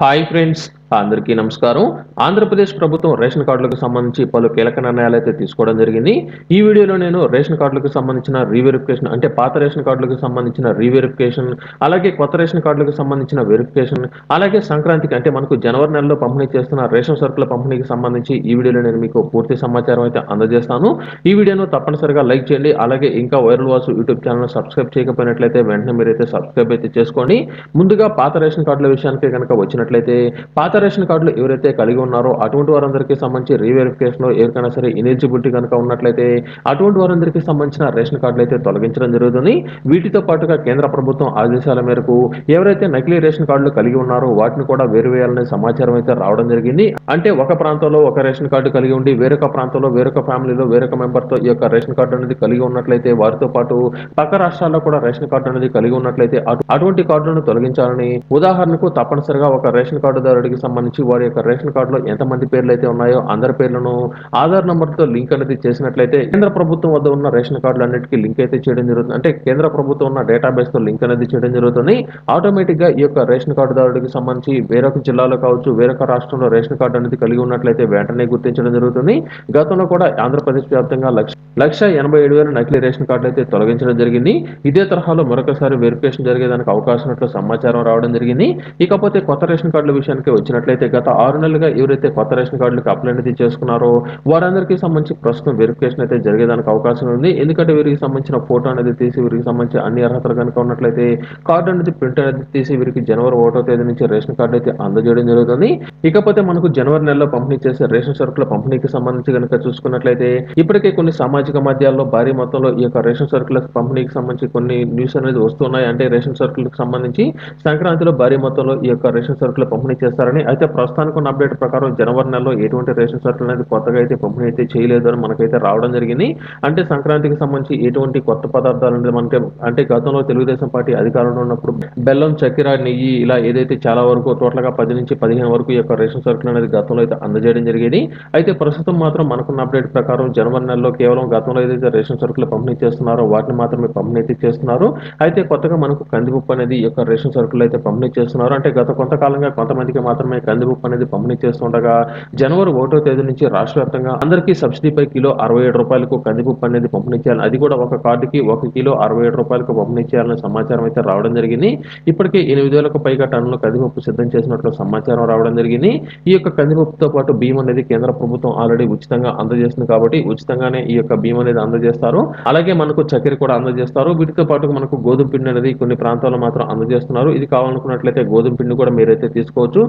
Hi friends అందరికీ నమస్కారం. ఆంధ్రప్రదేశ్ ప్రభుత్వం రేషన్ కార్డులకు సంబంధించి పలు కీలక నిర్ణయాలు అయితే తీసుకోవడం జరిగింది. ఈ వీడియోలో నేను రేషన్ కార్డులకు సంబంధించిన రీవెరిఫికేషన్ అంటే పాత రేషన్ కార్డులకు సంబంధించిన రీవెరిఫికేషన్ అలాగే కొత్త రేషన్ కార్డులకు సంబంధించిన వెరిఫికేషన్ అలాగే సంక్రాంతికి అంటే మనకు జనవరి నెలలో పంపిణీ చేస్తున్న రేషన్ సరుకుల పంపిణీకి సంబంధించి ఈ వీడియోలో నేను మీకు పూర్తి సమాచారం అయితే అందజేస్తాను. ఈ వీడియోను తప్పనిసరిగా లైక్ చేయండి అలాగే ఇంకా viral Vasu YouTube channel subscribe చేయకపోయినట్లయితే వెంటనే మీరైతే సబ్స్క్రైబ్ అయితే చేసుకోండి. ముందుగా పాత రేషన్ కార్డుల విషయానికి కనుక వచ్చినట్లయితే పాత రేషన్ కార్డులు ఎవరైతే కలిగి ఉన్నారో అటువంటి వారందరికీ సంబంధించి రీవెరిఫికేషన్లో ఎవరికైనా సరే ఎనిజిబిలిటీ కనుక ఉన్నట్లయితే అటువంటి వారందరికీ సంబంధించిన రేషన్ కార్డులు అయితే తొలగించడం జరుగుతుంది. వీటితో పాటుగా కేంద్ర ప్రభుత్వం ఆదేశాల మేరకు ఎవరైతే నకిలీ రేషన్ కార్డులు కలిగి ఉన్నారో వాటిని కూడా వేరువేయాలనే సమాచారం అయితే రావడం జరిగింది. అంటే ఒక ప్రాంతంలో ఒక రేషన్ కార్డు కలిగి ఉండి వేరొక ప్రాంతంలో వేరొక ఫ్యామిలీలో వేరొక మెంబర్తో ఈ యొక్క రేషన్ కార్డు అనేది కలిగి ఉన్నట్లయితే వారితో పాటు పక్క రాష్ట్రాల్లో కూడా రేషన్ కార్డు అనేది కలిగి ఉన్నట్లయితే అటువంటి కార్డులను తొలగించాలని ఉదాహరణకు తప్పనిసరిగా ఒక రేషన్ కార్డుదారుడికి సంబంధించి వారి యొక్క రేషన్ కార్డులో ఎంతమంది పేర్లు అయితే ఉన్నాయో అందరి పేర్లను ఆధార్ నంబర్తో లింక్ అనేది చేసినట్లయితే కేంద్ర ప్రభుత్వం వద్ద ఉన్న రేషన్ కార్డులన్నిటికీ లింక్ అయితే చేయడం జరుగుతుంది. అంటే కేంద్ర ప్రభుత్వం ఉన్న డేటాబేస్తో లింక్ అనేది చేయడం జరుగుతుంది. ఆటోమేటిక్గా ఈ యొక్క రేషన్ కార్డుదారుడికి సంబంధించి వేరొక జిల్లాలో కావచ్చు వేరొక రాష్ట్రంలో రేషన్ కార్డు అనేది కలిగి ఉన్నట్లయితే వెంటనే గుర్తించడం జరుగుతుంది. గతంలో కూడా ఆంధ్రప్రదేశ్ వ్యాప్తంగా లక్ష లక్ష ఎనభై ఏడు వేల నకిలీ రేషన్ కార్డులు అయితే తొలగించడం జరిగింది. ఇదే తరహాలో మరొకసారి వెరిఫికేషన్ జరిగేదానికి అవకాశం ఉన్నట్లు సమాచారం రావడం జరిగింది. ఇకపోతే కొత్త రేషన్ కార్డుల విషయానికి వచ్చిన చూసినట్లయితే గత ఆరు నెలలుగా ఎవరైతే కొత్త రేషన్ కార్డులకు అప్లై అనేది చేసుకున్నారో వారందరికీ సంబంధించి ప్రస్తుతం వెరిఫికేషన్ అయితే జరిగేదానికి అవకాశం ఉంది. ఎందుకంటే వీరికి సంబంధించిన ఫోటో అనేది తీసి వీరికి సంబంధించి అన్ని అర్హతలు కనుక ఉన్నట్లయితే కార్డు అనేది ప్రింట్ అనేది తీసి వీరికి జనవరి ఒకటో తేదీ నుంచి రేషన్ కార్డు అయితే అందజేయడం జరుగుతుంది. ఇకపోతే మనకు జనవరి నెలలో పంపిణీ చేసే రేషన్ సరుకుల పంపిణీకి సంబంధించి కనుక చూసుకున్నట్లయితే ఇప్పటికే కొన్ని సామాజిక మాధ్యాల్లో భారీ మొత్తంలో ఈ యొక్క రేషన్ సరుకుల పంపిణీకి సంబంధించి కొన్ని న్యూస్ అనేది వస్తున్నాయి. అంటే రేషన్ సరుకులకు సంబంధించి సంక్రాంతిలో భారీ మొత్తంలో ఈ యొక్క రేషన్ సరుకుల పంపిణీ చేస్తారని అయితే ప్రస్తుతానికి ఉన్న అప్డేట్ ప్రకారం జనవరి నెలలో ఎటువంటి రేషన్ సరుకులు అనేది కొత్తగా అయితే పంపిణీ అయితే చేయలేదు అని మనకైతే రావడం జరిగింది. అంటే సంక్రాంతికి సంబంధించి ఎటువంటి కొత్త పదార్థాలు అనేది మనకి అంటే గతంలో తెలుగుదేశం పార్టీ అధికారంలో ఉన్నప్పుడు బెల్లం చక్కెర నెయ్యి ఇలా ఏదైతే చాలా వరకు టోటల్గా పది నుంచి పదిహేను వరకు ఈ యొక్క రేషన్ సరుకులు అనేది గతంలో అయితే అందజేయడం జరిగేది. అయితే ప్రస్తుతం మాత్రం మనకున్న అప్డేట్ ప్రకారం జనవరి నెలలో కేవలం గతంలో ఏదైతే రేషన్ సరుకులు పంపిణీ చేస్తున్నారో వాటిని మాత్రమే పంపిణీ అయితే చేస్తున్నారు. అయితే కొత్తగా మనకు కందిపప్పు అనేది ఈ యొక్క రేషన్ సరుకులు అయితే పంపిణీ చేస్తున్నారు. అంటే గత కొంతకాలంగా కొంతమందికి మాత్రమే కందిపప్పు అనేది పంపిణీ చేస్తుండగా జనవరి ఒకటో తేదీ నుంచి రాష్ట్ర వ్యాప్తంగా అందరికీ సబ్సిడీపై కిలో అరవై ఏడు రూపాయలకు కందిపప్పు అనేది పంపిణీ చేయాలి అది కూడా ఒక కార్డుకి ఒక కిలో అరవై ఏడు రూపాయలకు పంపిణీ చేయాలనే సమాచారం అయితే రావడం జరిగింది. ఇప్పటికే ఎనిమిది వేలకు పైగా టన్నుల కందిపప్పు సిద్ధం చేసినట్లు సమాచారం రావడం జరిగింది. ఈ యొక్క కందిపప్పుతో పాటు బియ్యం అనేది కేంద్ర ప్రభుత్వం ఆల్రెడీ ఉచితంగా అందజేస్తుంది కాబట్టి ఉచితంగానే ఈ యొక్క బియ్యం అనేది అందజేస్తారు. అలాగే మనకు చక్కెర కూడా అందజేస్తారు. వీటితో పాటు మనకు గోధుమ పిండి అనేది కొన్ని ప్రాంతాల్లో మాత్రం అందజేస్తున్నారు. ఇది కావాలనుకున్నట్లయితే గోధుమ పిండి కూడా మీరైతే తీసుకోవచ్చు.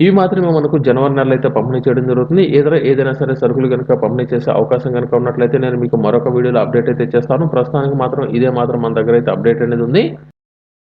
ఇవి మాత్రమే మనకు జనవరి నెలలో అయితే పంపిణీ చేయడం జరుగుతుంది. ఏదైనా ఏదైనా సరే సరుకులు కనుక పంపిణీ చేసే అవకాశం కనుక ఉన్నట్లయితే నేను మీకు మరొక వీడియోలో అప్డేట్ అయితే చేస్తాను. ప్రస్తుతానికి మాత్రం ఇదే మాత్రం మన దగ్గర అయితే అప్డేట్ అనేది ఉంది.